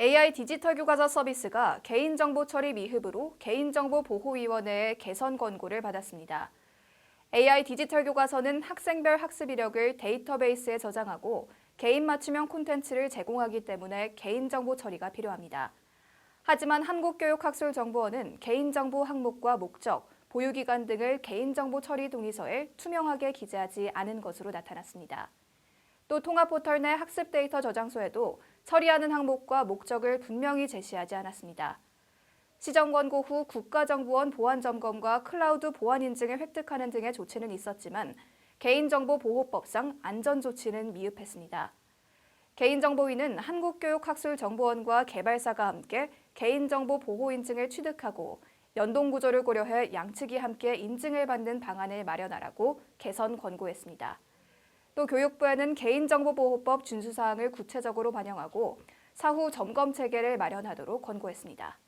AI 디지털 교과서 서비스가 개인정보 처리 미흡으로 개인정보보호위원회의 개선 권고를 받았습니다. AI 디지털 교과서는 학생별 학습 이력을 데이터베이스에 저장하고 개인 맞춤형 콘텐츠를 제공하기 때문에 개인정보 처리가 필요합니다. 하지만 한국교육학술정보원은 개인정보 항목과 목적, 보유기간 등을 개인정보 처리 동의서에 투명하게 기재하지 않은 것으로 나타났습니다. 또 통합 포털 내 학습 데이터 저장소에도 처리하는 항목과 목적을 분명히 제시하지 않았습니다. 시정 권고 후 국가정보원 보안 점검과 클라우드 보안 인증을 획득하는 등의 조치는 있었지만 개인정보보호법상 안전 조치는 미흡했습니다. 개인정보위는 한국교육학술정보원과 개발사가 함께 개인정보 보호 인증을 취득하고 연동 구조를 고려해 양측이 함께 인증을 받는 방안을 마련하라고 개선 권고했습니다. 또 교육부에는 개인정보보호법 준수사항을 구체적으로 반영하고 사후 점검 체계를 마련하도록 권고했습니다.